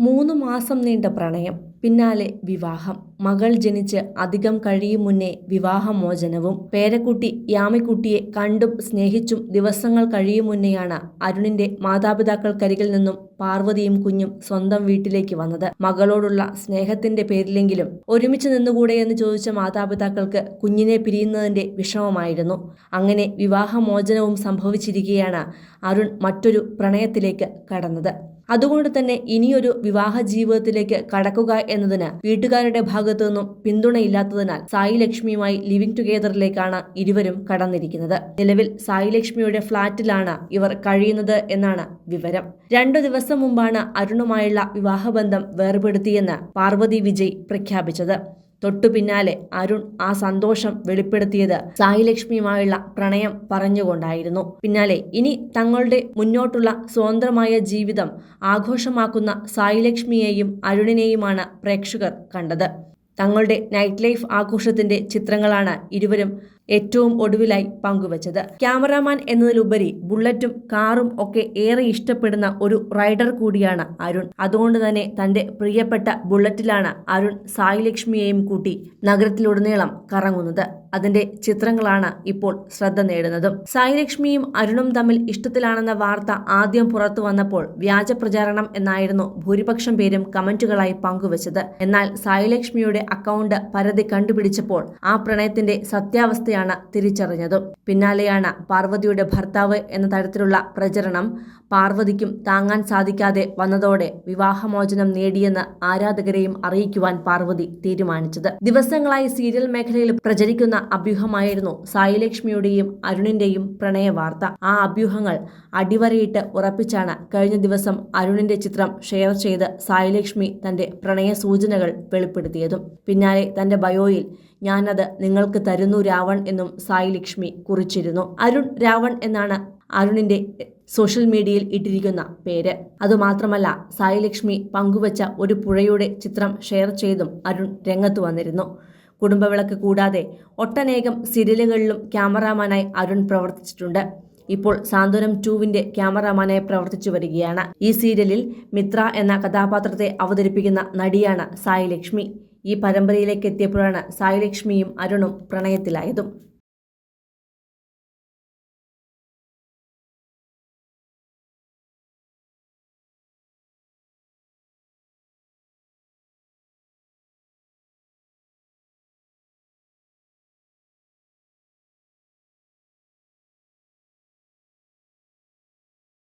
മൂന്ന് മാസം നീണ്ട പ്രണയം പിന്നാലെ വിവാഹം. മകൾ ജനിച്ച് അധികം കഴിയും മുന്നേ വിവാഹമോചനവും. പേരക്കുട്ടി യാമിക്കുട്ടിയെ കണ്ടും സ്നേഹിച്ചും ദിവസങ്ങൾ കഴിയും മുന്നെയാണ് അരുണിന്റെ മാതാപിതാക്കൾക്കരികിൽ നിന്നും പാർവതിയും കുഞ്ഞും സ്വന്തം വീട്ടിലേക്ക് വന്നത്. മകളോടുള്ള സ്നേഹത്തിന്റെ പേരിലെങ്കിലും ഒരുമിച്ച് നിന്നുകൂടെ എന്ന് ചോദിച്ച മാതാപിതാക്കൾക്ക് കുഞ്ഞിനെ പിരിയുന്നതിന്റെ വിഷമമായിരുന്നു. അങ്ങനെ വിവാഹമോചനവും സംഭവിച്ചിരിക്കുകയാണ് അരുൺ മറ്റൊരു പ്രണയത്തിലേക്ക് കടന്നത്. അതുകൊണ്ട് തന്നെ ഇനിയൊരു വിവാഹ ജീവിതത്തിലേക്ക് കടക്കുക എന്നതിന് വീട്ടുകാരുടെ ഭാഗത്തു നിന്നും പിന്തുണയില്ലാത്തതിനാൽ സായി ലക്ഷ്മിയുമായി ലിവിംഗ് ടുഗെദറിലേക്കാണ് ഇരുവരും കടന്നിരിക്കുന്നത്. നിലവിൽ സായി ലക്ഷ്മിയുടെ ഫ്ളാറ്റിലാണ് ഇവർ കഴിയുന്നത് എന്നാണ് വിവരം. രണ്ടു ദിവസം മുമ്പാണ് അരുണുമായുള്ള വിവാഹബന്ധം വേർപെടുത്തിയെന്ന് പാർവതി വിജയ് പ്രഖ്യാപിച്ചത്. തൊട്ടു പിന്നാലെ അരുൺ ആ സന്തോഷം വെളിപ്പെടുത്തിയത് സായി ലക്ഷ്മിയുമായുള്ള പ്രണയം പറഞ്ഞുകൊണ്ടായിരുന്നു. പിന്നാലെ ഇനി തങ്ങളുടെ മുന്നോട്ടുള്ള സ്വതന്ത്രമായ ജീവിതം ആഘോഷമാക്കുന്ന സായി ലക്ഷ്മിയെയും അരുണിനെയുമാണ് പ്രേക്ഷകർ കണ്ടത്. തങ്ങളുടെ നൈറ്റ് ലൈഫ് ആഘോഷത്തിന്റെ ചിത്രങ്ങളാണ് ഇരുവരും ഏറ്റവും ഒടുവിലായി പങ്കുവച്ചത്. ക്യാമറാമാൻ എന്നതിലുപരി ബുള്ളറ്റും കാറും ഒക്കെ ഏറെ ഇഷ്ടപ്പെടുന്ന ഒരു റൈഡർ കൂടിയാണ് അരുൺ. അതുകൊണ്ട് തന്നെ തന്റെ പ്രിയപ്പെട്ട ബുള്ളറ്റിലാണ് അരുൺ സായി ലക്ഷ്മിയെയും കൂട്ടി നഗരത്തിലുടനീളം കറങ്ങുന്നത്. അതിന്റെ ചിത്രങ്ങളാണ് ഇപ്പോൾ ശ്രദ്ധ നേടുന്നതും. സായി ലക്ഷ്മിയും അരുണും തമ്മിൽ ഇഷ്ടത്തിലാണെന്ന വാർത്ത ആദ്യം പുറത്തു വന്നപ്പോൾ വ്യാജ പ്രചാരണം എന്നായിരുന്നു ഭൂരിപക്ഷം പേരും കമന്റുകളായി പങ്കുവച്ചത്. എന്നാൽ സായി ലക്ഷ്മിയുടെ അക്കൗണ്ട് പരതി കണ്ടുപിടിച്ചപ്പോൾ ആ പ്രണയത്തിന്റെ സത്യാവസ്ഥയാണ് തിരിച്ചറിഞ്ഞതും. പിന്നാലെയാണ് പാർവതിയുടെ ഭർത്താവ് എന്ന തരത്തിലുള്ള പ്രചരണം പാർവതിക്കും താങ്ങാൻ സാധിക്കാതെ വന്നതോടെ വിവാഹമോചനം നേടിയെന്ന് ആരാധകരെയും അറിയിക്കുവാൻ പാർവതി തീരുമാനിച്ചത്. ദിവസങ്ങളായി സീരിയൽ മേഖലയിൽ പ്രചരിക്കുന്ന അഭ്യൂഹമായിരുന്നു സായിലക്ഷ്മിയുടെയും അരുണിന്റെയും പ്രണയ വാർത്ത ആ അഭ്യൂഹങ്ങൾ അടിവരയിട്ട് ഉറപ്പിച്ചാണ് കഴിഞ്ഞ ദിവസം അരുണിന്റെ ചിത്രം ഷെയർ ചെയ്ത് സായിലക്ഷ്മി തന്റെ പ്രണയ സൂചനകൾ വെളിപ്പെടുത്തിയതും. പിന്നാലെ തന്റെ ബയോയിൽ ഞാനത് നിങ്ങൾക്ക് തരുന്നു രാവൺ എന്നും സായി ലക്ഷ്മി കുറിച്ചിരുന്നു. അരുൺ രാവൺ എന്നാണ് അരുണിന്റെ സോഷ്യൽ മീഡിയയിൽ ഇട്ടിരിക്കുന്ന പേര്. അതുമാത്രമല്ല സായി ലക്ഷ്മി പങ്കുവച്ച ഒരു പുഴയുടെ ചിത്രം ഷെയർ ചെയ്തും അരുൺ രംഗത്ത് വന്നിരുന്നു. കുടുംബവിളക്ക് കൂടാതെ ഒട്ടനേകം സീരിയലുകളിലും ക്യാമറാമാനായി അരുൺ പ്രവർത്തിച്ചിട്ടുണ്ട്. ഇപ്പോൾ സാന്ത്വനം ടൂവിന്റെ ക്യാമറാമാനായി പ്രവർത്തിച്ചു വരികയാണ്. ഈ സീരിയലിൽ മിത്ര എന്ന കഥാപാത്രത്തെ അവതരിപ്പിക്കുന്ന നടിയാണ് സായി ലക്ഷ്മി ഈ പരമ്പരയിലേക്ക് എത്തിയപ്പോഴാണ് സായി ലക്ഷ്മിയും അരുണും പ്രണയത്തിലായതും.